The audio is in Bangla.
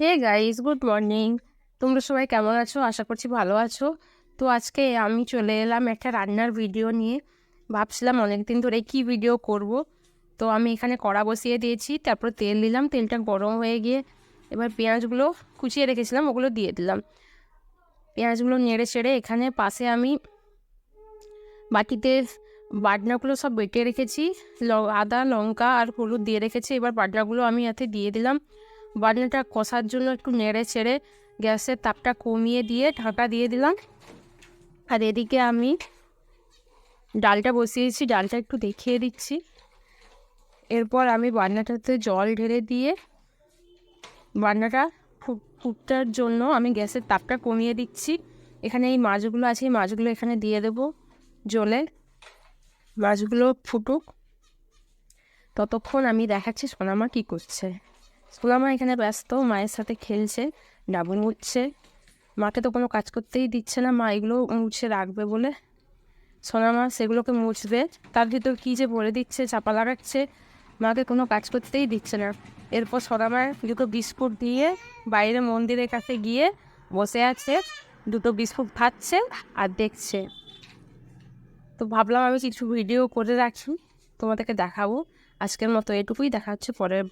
হে গাইস গুড মর্নিং তোমরা সবাই কেমন আছো? আশা করছি ভালো আছো। তো আজকে আমি চলে এলাম একটা রান্নার ভিডিও নিয়ে। ভাবছিলাম অনেক দিন ধরে কী ভিডিও করব। তো আমি এখানে কড়া বসিয়ে দিয়েছি, তারপর তেল দিলাম, তেলটা গরম হয়ে গিয়ে এবার পেঁয়াজগুলো কুচিয়ে রেখেছিলাম, ওগুলো দিয়ে দিলাম। পেঁয়াজগুলো নেড়ে চেড়ে এখানে পাশে আমি বাটিতে বাটনাগুলো সব বেটে রেখেছি আদা, লঙ্কা আর হলুদ দিয়ে রেখেছি। এবার বাটনাগুলো আমি এতে দিয়ে দিলাম। বাটনাটা কষার জন্য একটু নেড়ে চেড়ে গ্যাসের তাপটা কমিয়ে দিয়ে ঢাকা দিয়ে দিলাম। আর এদিকে আমি ডালটা বসিয়েছি, ডালটা একটু দেখিয়ে দিচ্ছি। এরপর আমি বান্নাটাতে জল ঢেলে দিয়ে বান্নাটা ফু- ফুটার জন্য আমি গ্যাসের তাপটা কমিয়ে দিচ্ছি। এখানে এই মাছগুলো আছে, এই মাছগুলো এখানে দিয়ে দেবো জলে। মাছগুলো ফুটুক। ততক্ষণ আমি দেখাচ্ছি সোনামা কী করছে। সোনামা এখানে ব্যস্ত, মায়ের সাথে খেলছে, ডাবল মুছছে মাকে তো কোনো কাজ করতেই দিচ্ছে না, মা এগুলো মুছে রাখবে বলে। সোনামা সেগুলোকে মুছবে। তার ভিতর কী যে বলে দিচ্ছে, চাপা লাগাচ্ছে, মাকে কোনো কাজ করতেই দিচ্ছে না। এরপর সোনা সোনামার দুটো বিস্কুট দিয়ে বাইরে মন্দিরের কাছে গিয়ে বসে আছে, দুটো বিস্কুট খাচ্ছে আর দেখছে। তো ভাবলাম আমি কিছু ভিডিও করে রাখি, তোমাদেরকে দেখাবো। আজকের মতো এটুকুই, দেখা হচ্ছে পরের